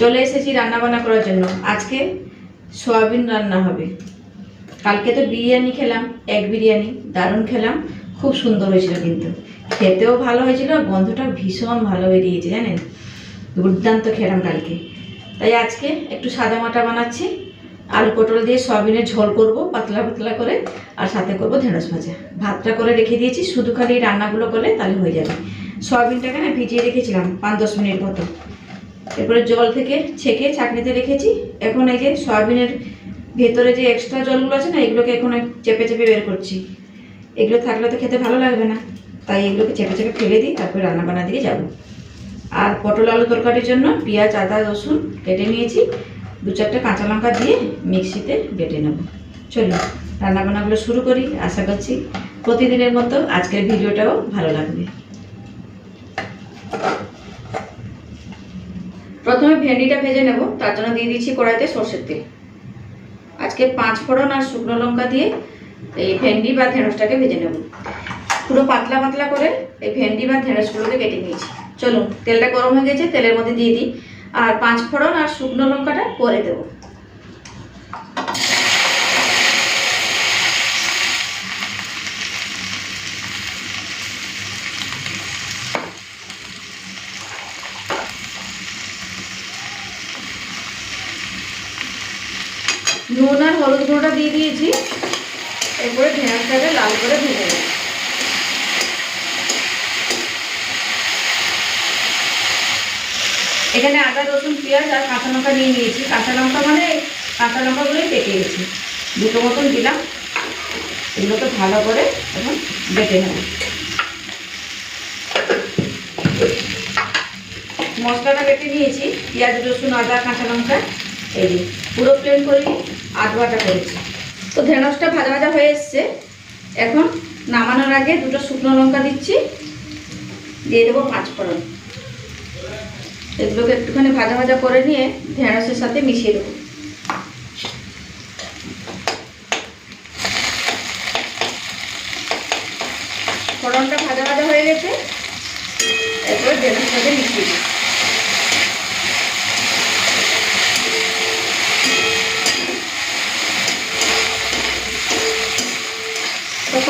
চলে এসেছি রান্না বান্না করার জন্য। আজকে সয়াবিন রান্না হবে। কালকে তো বিরিয়ানি খেলাম, এক বিরিয়ানি, দারুণ খেলাম, খুব সুন্দর হয়েছিল কিন্তু। খেতেও ভালো হয়েছিল গন্ধটা ভীষণ ভালো বেরিয়েছে, জানেন? দুর্দান্ত খেলাম কালকে। তাই আজকে একটু সাদা মাটা বানাচ্ছি, আলু পটল দিয়ে সয়াবিনের ঝোল করব, পাতলা পাতলা করে, আর সাথে করব ঢেঁড়স ভাজা। ভাতটা করে রেখে দিয়েছি, শুধু খালি রান্নাগুলো করলে তাহলে হয়ে যাবে। সয়াবিনটাকে না ভিজিয়ে রেখেছিলাম, পাঁচ দশ মিনিট মতো। এরপরে জল থেকে ছেঁকে চাকনিতে রেখেছি। এখন এই যে সয়াবিনের ভেতরে যে এক্সট্রা জলগুলো আছে না, এগুলোকে এখন চেপে চেপে বের করছি। এগুলো থাকলে তো খেতে ভালো লাগবে না। তাই এগুলোকে চেপে চেপে ফেলে দিই, তারপরে রান্না বান্না দিকে যাব। আর পটল আলু তরকারির জন্য পেঁয়াজ, আদা, রসুন কেটে নিয়েছি। দু চারটে কাঁচা লঙ্কা দিয়ে মিক্সিতে বেটে নেব। চলুন, রান্নাবান্নাগুলো শুরু করি। আশা করছি প্রতিদিনের মতো আজকের ভিডিওটাও ভালো লাগবে। ভেন্ডিটা ভেজে নেব, তার জন্য দিয়ে দিচ্ছি কড়াইতে সর্ষের তেল। আজকে পাঁচ ফোড়ন আর শুকনো লঙ্কা দিয়ে এই ভেন্ডি বা ঢেঁড়সটাকে ভেজে নেব। পুরো পাতলা পাতলা করে এই ভেন্ডি বা ঢেঁড়সগুলোকে কেটে নিয়েছি। চলুন, তেলটা গরম হয়ে গেছে, তেলের মধ্যে দিয়ে দিই। আর পাঁচ ফোড়ন আর শুকনো লঙ্কাটা পরে দেবো। নুন আর হলুদ গুঁড়োটা দিয়ে দিয়েছি। এরপরে ঢেঁড়সটাকে লাল করে ভেজে নেব। এখানে আদা, রসুন, পেঁয়াজ আর কাঁচা লঙ্কা নিয়ে নিয়েছি। কাঁচা লঙ্কা মানে কাঁচা লঙ্কাগুলোই পেকে গেছি। দুটো মতন দিলাম। এগুলোকে ভালো করে এখন বেটে নেব। মশলাটা বেটে নিয়েছি। পেঁয়াজ, রসুন, আদা, কাঁচা লঙ্কা, এই পুরো প্লেন করে আধ বাটা করেছি তো ঢেঁড়সটা ভাজা ভাজা হয়ে এসছে। এখন নামানোর আগে দুটো শুকনো লঙ্কা দিচ্ছি। দিয়ে দেবো পাঁচ ফোড়ন। এগুলোকে একটুখানি ভাজা ভাজা করে নিয়ে ঢেঁড়সের সাথে মিশিয়ে দেবো। ফোড়নটা ভাজা ভাজা হয়ে গেছে। এরপর ঢেঁড়সের সাথে মিশিয়ে দিই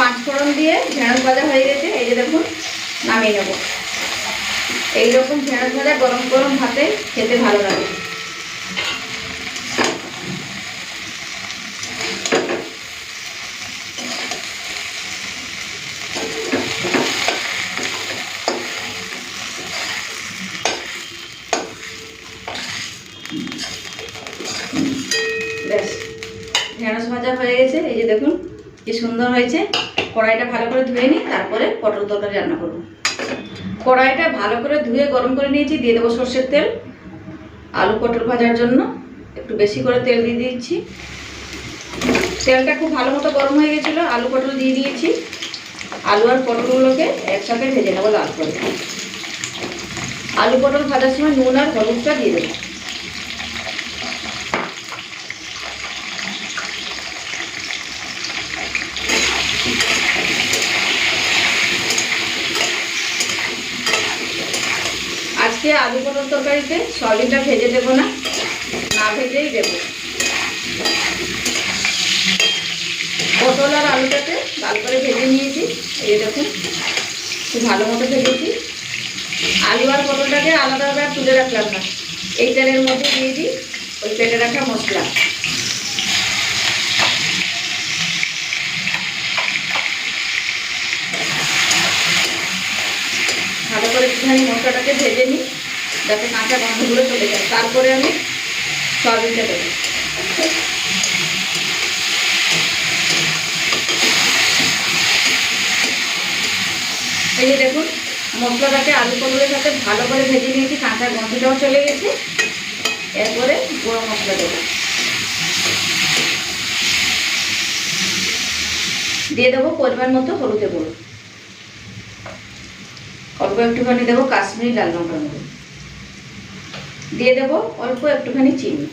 তো পাঁচ দিয়ে ঢেঁড়স ভাজা হয়ে গেছে, এই যে দেখুন, নামিয়ে নেব। এইরকম ঢেঁড়স ভাজা গরম গরম ভাতে খেতে ভালো লাগে। ব্যাস ঢেঁড়স ভাজা হয়ে গেছে, এই যে দেখুন, কি সুন্দর হয়েছে। কড়াইটা ভালো করে ধুয়ে নিই তারপরে পটল তরকারি রান্না করব। কড়াইটা ভালো করে ধুয়ে গরম করে নিয়েছি, দিয়ে দেবো সর্ষের তেল, আলু পটল ভাজার জন্য। একটু বেশি করে তেল দিয়ে দিচ্ছি। তেলটা খুব ভালো মতো গরম হয়ে গেছিল, আলু পটল দিয়ে দিয়েছি। আলু আর পটলগুলোকে একসাথে ভেজে নেব লাল করে। আলু পটল ভাজার সময় নুন আর হলুদটা দিয়ে দেবো। আজকে আলু পটল তরকারিতে সয়াবিনটা ভেজে দেবো না না ভেজেই দেবো। পটল আর আলুটাকে ভালো করে ভেজে নিয়েছি, এই দেখুন, খুব ভালো মতো ভেজেছি। আলু আর পটলটাকে আলাদাভাবে তুলে রাখলাম না, এই তেলের মধ্যে দিয়ে দিই, ওই পেটে রাখা মশলা। ভালো করে একটুখানি মশলাটাকে ভেজে নিই, যাতে কাঁচা গন্ধগুলো চলে যায়। তারপরে আমি সয়াবিনটা দেবো। এই যে দেখুন, মশলাটাকে আলু পটলের সাথে ভালো করে ভেজে নিয়েছি, কাঁচা গন্ধটাও চলে গেছে। এরপরে গুঁড়ো মশলা দেবো। দিয়ে দেবো পরিমাণ মতো হলুদে গুঁড়ো। অল্প একটুখানি দেবো কাশ্মীরি লাল লঙ্কার গুঁড়ো দিয়ে দেবো অল্প একটুখানি চিনি।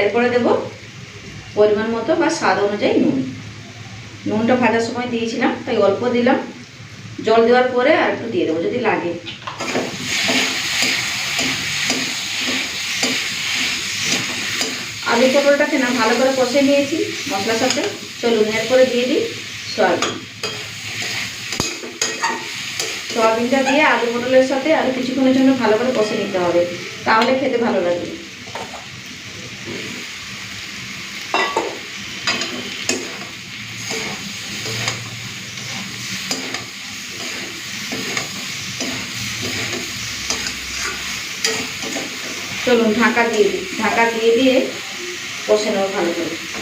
এরপরে দেবো পরিমাণ মতো বা স্বাদ অনুযায়ী নুন। নুনটা ভাজার সময় দিয়েছিলাম, তাই অল্প দিলাম। জল দেওয়ার পরে আর একটু দিয়ে দেবো যদি লাগে। আলু পটলটাকে না ভালো করে কষে নিয়েছি মশলার সাথে। চলুন, এরপরে দিয়ে দিই সয়াবিন। সয়াবিনটা দিয়ে আলু পটলের সাথে আরও কিছুক্ষণের জন্য ভালো করে কষে নিতে হবে। তাহলে খেতে ভালো লাগবে। চলুন, ঢাকা দিয়ে দিই। ঢাকা দিয়ে দিয়ে কষে নেব ভালো করে।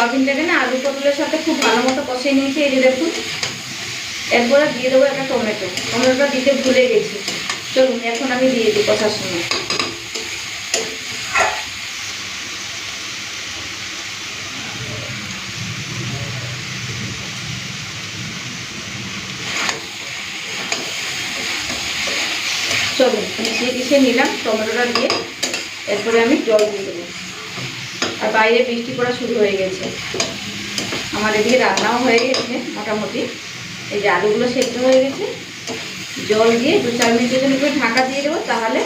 সয়াবিনটাকে না, আলু পটলের সাথে খুব ভালো মতো কষিয়ে নিয়েছি, এই যে দেখুন। এরপরে দিয়ে দেবো একটা টমেটো। টমেটোটা দিতে ভুলে গেছি। চলুন, এখন আমি দিয়ে দিই কষার সময়। চলুন মিশিয়ে মিশিয়ে নিলাম, টমেটোটা দিয়ে। এরপরে আমি জল দিয়ে দেবো। আর বাইরে বৃষ্টি পড়া শুরু হয়ে গেছে। আমার এদিকে রান্নাও হয়ে গেছে মোটামুটি। এই যে আলুগুলো সেদ্ধ হয়ে গেছে। জল দিয়ে দু চার মিনিটের জন্য করে ঢাকা দিয়ে দেবো, তাহলে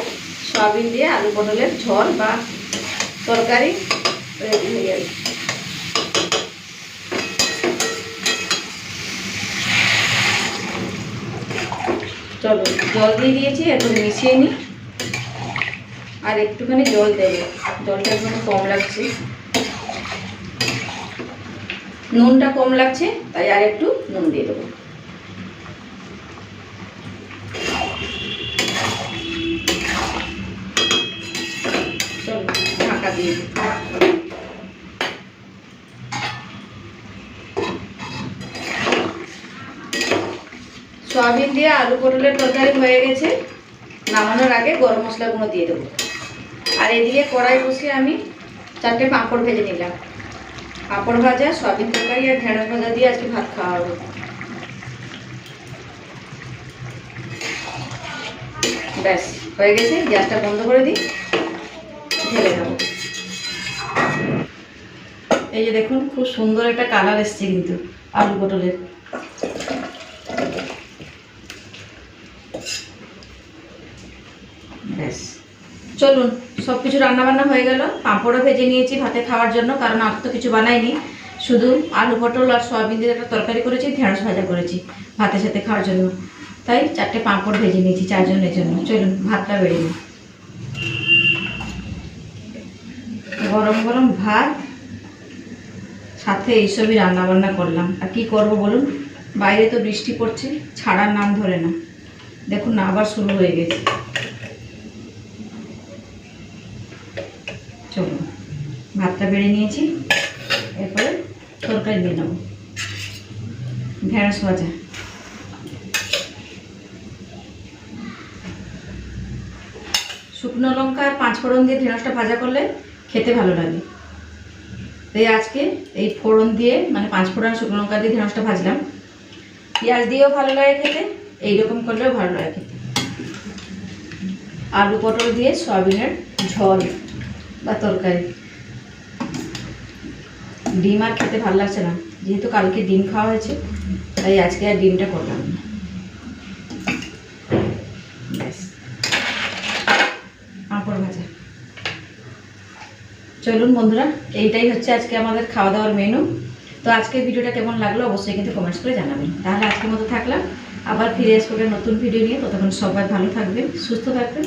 সয়াবিন দিয়ে আলু পটলের ঝোল বা তরকারি রেডি হয়ে যাবে চলো, জল দিয়ে দিয়েছি, এখন মিশিয়ে নিই। আর একটুখানি জল দেবে। জলটা একটু কম লাগছে। নুনটা কম লাগছে, তাই আর একটু নুন দিয়ে দেবো। ঢাকা দিয়ে। সয়াবিন দিয়ে আলু পটলের তরকারি হয়ে গেছে। নামানোর আগে গরম মশলাগুলো দিয়ে দেবো। আর এদিকে কড়াই বসিয়ে আমি চারটে পাঁপড় ভেজে নিলাম। পাঁপড় ভাজা, সয়াবিন তরকারি আর ঢেঁড়স ভাজা দিয়ে আজকে ভাত খাওয়া হবে। ব্যাস, হয়ে গেছে। গ্যাসটা বন্ধ করে দিই। ঢেলে দেবো। এই যে দেখুন, খুব সুন্দর একটা কালার এসছে কিন্তু আলু পটলের। ব্যাস। চলুন সব কিছু রান্নাবান্না হয়ে গেল। পাঁপড়ও ভেজে নিয়েছি ভাতে খাওয়ার জন্য, কারণ আর তো কিছু বানাইনি। শুধু আলু, পটল আর সয়াবিন দিয়ে একটা তরকারি করেছি, ঢেঁড়স ভাজা করেছি ভাতের সাথে খাওয়ার জন্য। তাই চারটে পাঁপড় ভেজে নিয়েছি চারজনের জন্য। চলুন, ভাতটা বেড়ে নিই। গরম গরম ভাত, সাথে এইসবই রান্নাবান্না করলাম। আর কি করব বলুন? বাইরে তো বৃষ্টি পড়ছে, ছাড়ার নাম ধরে না। দেখুন না, আবার শুরু হয়ে গেছে। চলুন। ভাতটা বেড়ে নিয়েছি, এরপরে তরকারি দিয়ে নেব। ঢেঁড়স ভাজা। শুকনো লঙ্কা আর পাঁচ ফোড়ন দিয়ে ঢেঁড়সটা ভাজা করলে খেতে ভালো লাগে। তাই আজকে এই ফোড়ন দিয়ে মানে পাঁচ ফোড়ন শুকনো লঙ্কা দিয়ে ঢেঁড়সটা ভাজলাম। পেঁয়াজ দিয়েও ভালো লাগে খেতে, এইরকম করলেও ভালো লাগে খেতে। আলু পটল দিয়ে সয়াবিনের ঝোল। বা তরকারি। ডিম আর খেতে ভালো লাগছে না। যেহেতু কালকে ডিম খাওয়া হয়েছে, তাই আজকে আর ডিমটা করলাম পাঁপড় ভাজা। চলুন বন্ধুরা, এইটাই হচ্ছে আজকে আমাদের খাওয়া দাওয়ার মেনু তো আজকের ভিডিওটা কেমন লাগল অবশ্যই কিন্তু কমেন্টস করে জানাবেন। তাহলে আজকের মতো থাকলাম। আবার ফিরে আসব নতুন ভিডিও নিয়ে। ততক্ষণ সবাই ভালো থাকবেন, সুস্থ থাকবেন।